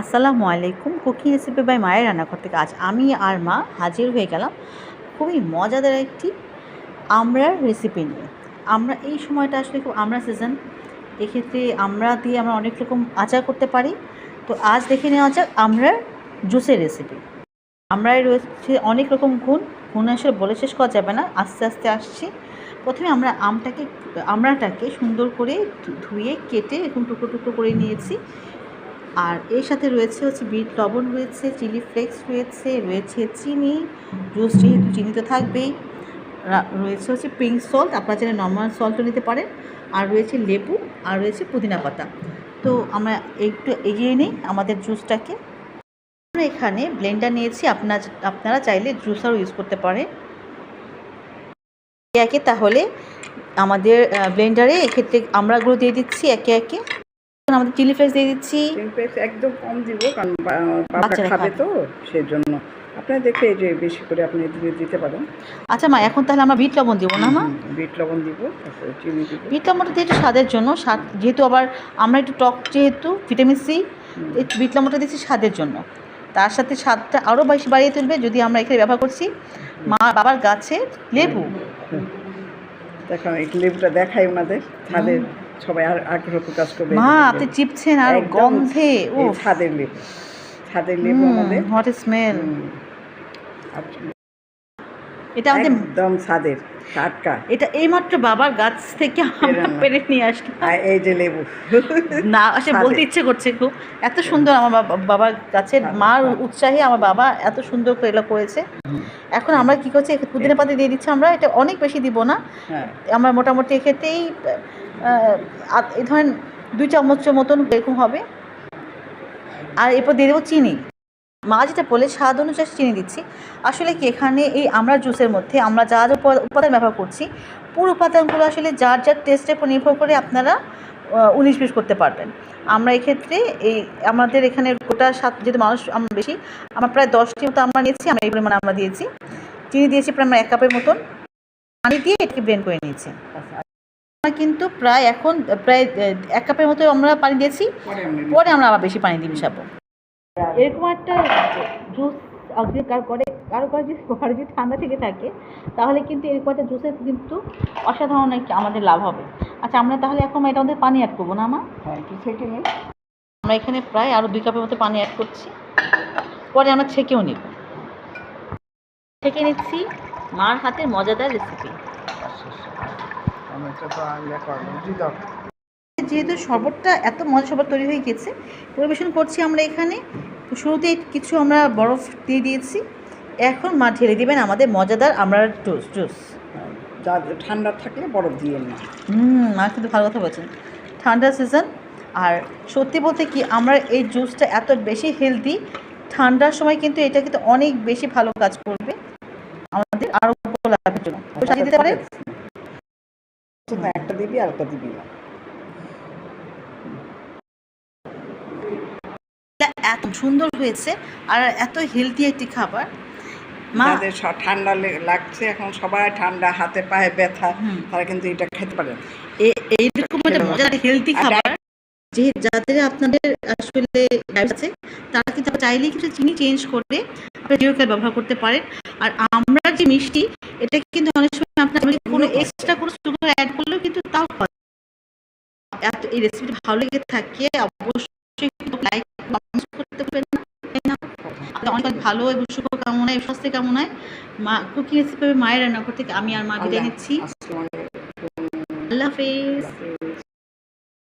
আসসালামু আলাইকুম, cooking recipe by মায়ের রান্নাঘর থেকে আজ আমি আর মা হাজির হয়ে গেলাম খুবই মজাদার একটি আমড়ার রেসিপি নিয়ে। আমরা এই সময়টা আসলে খুব আমড়া সিজন এক্ষেত্রে আমরা দিয়ে আমরা অনেক রকম আচার করতে পারি। তো আজ দেখে নেওয়া যাক আমড়ার জুসের রেসিপি আমরায় রয়েছে অনেক রকম গুণ গুণ আসলে বলে শেষ করা যাবে না, আস্তে আস্তে আসছি। প্রথমে আমরা আমটাকে আমড়াটাকে সুন্দর করে ধুয়ে কেটে এরকম টুকরো টুকরো করে নিয়েছি। আর এর সাথে রয়েছে হচ্ছে বিট লবণ রয়েছে, চিলি ফ্লেক্স রয়েছে রয়েছে চিনি, জুস যেহেতু চিনি তো থাকবেই। রয়েছে হচ্ছে পিঙ্ক সল্ট, আপনারা চাইলে নর্মাল সল্টও নিতে পারেন। আর রয়েছে লেবু, আর রয়েছে পুদিনা পাতা। তো আমরা একটু এগিয়ে নিই আমাদের জুসটাকে। আমরা এখানে ব্লেন্ডার নিয়েছি, আপনার, আপনারা চাইলে জুসারও ইউজ করতে পারেন। একে তাহলে আমাদের ব্লেন্ডারে এক্ষেত্রে আমরাগুলো দিয়ে দিচ্ছি একে একে। আমাদের চিলি ফ্লেক্স দিয়ে দিচ্ছি। চিনপেক্স একদম কম দিব কারণ বাচ্চা খাবে। তো সেই জন্য আপনারা দেখে এই যে বেশি করে আপনি দিতে পারেন। আচ্ছা মা এখন তাহলে আমরা বিট লবণ দেবো না মা? বিট লবণ দিব চিনি দিব। বিট লবণটা দিয়ে একটু স্বাদের জন্য স্বাদ যেহেতু আবার আমরা একটু টক যেহেতু ভিটামিন সি বিট লবণটা দিচ্ছি স্বাদের জন্য। তার সাথে স্বাদটা আরও বেশি বাড়িয়ে তুলবে যদি আমরা এখানে ব্যবহার করছি। মা বাবার গাছের লেবু। দেখুন এই লেবুটা দেখাই ওনাদের তাদের সবাই আর আগ্রহ প্রকাশ করবে। মা আপনি চিপছেন আর গন্ধে ও ছাদের লেবু ছাদের লেবু আমাদের। হোয়াট স্মেল আচ্ছা, এটা আমাদের একদম ছাদের টাটকা। এটা এইমাত্র বাবার গাছ থেকে আমরা পেরে নিয়ে আসলাম। এই যে লেবু। না আসলে বলতে ইচ্ছে করছে খুব। এত সুন্দর আমার বাবার গাছের মার উৎসাহে আমার বাবা এত সুন্দর করে এগুলো করেছে। এখন আমরা কি করছি? পুদিনা পাতা দিয়ে দিচ্ছি আমরা এটা অনেক বেশি দিব না। হ্যাঁ। আমরা মোটামুটি এক্ষেত্রেই এই ধরেন দুই চামচের মতন এরকম হবে। আর এরপর দিয়ে দেবো চিনি। মা যেটা বলে, স্বাদ অনুযায়ী চিনি দিচ্ছি। আসলে কি, এখানে এই আমরা জুসের মধ্যে আমরা যা যা উপাদান ব্যবহার করছি, পুরো উপাদানগুলো আসলে যার যার টেস্টের উপর নির্ভর করে আপনারা উনিশ বিশ করতে পারবেন। আমরা এক্ষেত্রে এই আমাদের এখানে গোটা সাত যেহেতু মানুষ আমরা বেশি, আমরা প্রায় দশটি মতো আমরা নিয়েছি, আমরা এই পরিমাণে আমরা দিয়েছি। চিনি দিয়েছি প্রায় আমরা এক কাপের মতন। পানি দিয়ে এটাকে ব্লেন্ড করে নিয়েছি। আমরা কিন্তু প্রায় এখন প্রায় এক কাপের মতো আমরা পানি দিয়েছি। পরে আমরা আবার বেশি পানি দিয়ে মিশাবো। এরকম একটা জুস যদি কারও করে কারও কারও যদি ঘরে যদি ঠান্ডা থেকে থাকে তাহলে কিন্তু এরকম একটা জুসের কিন্তু অসাধারণ একটা আমাদের লাভ হবে। আচ্ছা আমরা তাহলে এখন এটা আমাদের পানি অ্যাড করব না আমার হ্যাঁ আমরা এখানে প্রায় আরও দুই কাপের মতো পানি অ্যাড করছি। পরে আমরা ছেঁকেও নেব। ছেঁকে নিচ্ছি মার হাতের মজাদার রেসিপি যেহেতু শরবতটা এত মজা শরবত তৈরি হয়ে গেছে পরিবেশন করছি আমরা এখানে। শুরুতে কিছু আমরা বরফ দিয়ে দিয়েছি। এখন মা ঢেলে দিবেন আমাদের মজাদার আমরা জুস জুস। যা ঠান্ডা থাকলে বরফ দিয়ে হুম মা কিন্তু ভালো কথা বলছেন। ঠান্ডা সিজন আর সত্যি বলতে কি আমরা এই জুসটা এত বেশি হেলদি ঠান্ডার সময় কিন্তু এটা কিন্তু অনেক বেশি ভালো কাজ করবে। আমাদের আরও লাভের জন্য সাজিয়ে দিতে পারে না, একটা দিবি আর একটা দিবি না। এত সুন্দর হয়েছে আর এত হেলদি একটি খাবার। মা যাদের ঠান্ডা লাগছে এখন সবাই ঠান্ডা হাতে পায়ে ব্যথা। তারা কিন্তু এটা খেতে পারে এইরকম একটা মজার হেলদি খাবার যে যাদের আপনাদের আসলে আছে তারা কিন্তু চাইলেই কিন্তু চিনি চেঞ্জ করে আপনার ব্যবহার করতে পারেন আর আমরা যে মিষ্টি এটা কিন্তু অনেক সময় আপনার কোনো এক্সট্রা কোনো সুগার অ্যাড করলেও কিন্তু তাও। এত এই রেসিপিটা ভালো লেগে থাকে অবশ্যই লাইক করতে পারবেন না তাই না? আপনাদের অনেক ভালো এবং শুভ কামনায় স্বাস্থ্য কামনায় মা কুকিং রেসিপি মায়ের রান্নাঘর থেকে আমি আর মা বিদায় নিচ্ছি আল্লাহ হাফেজ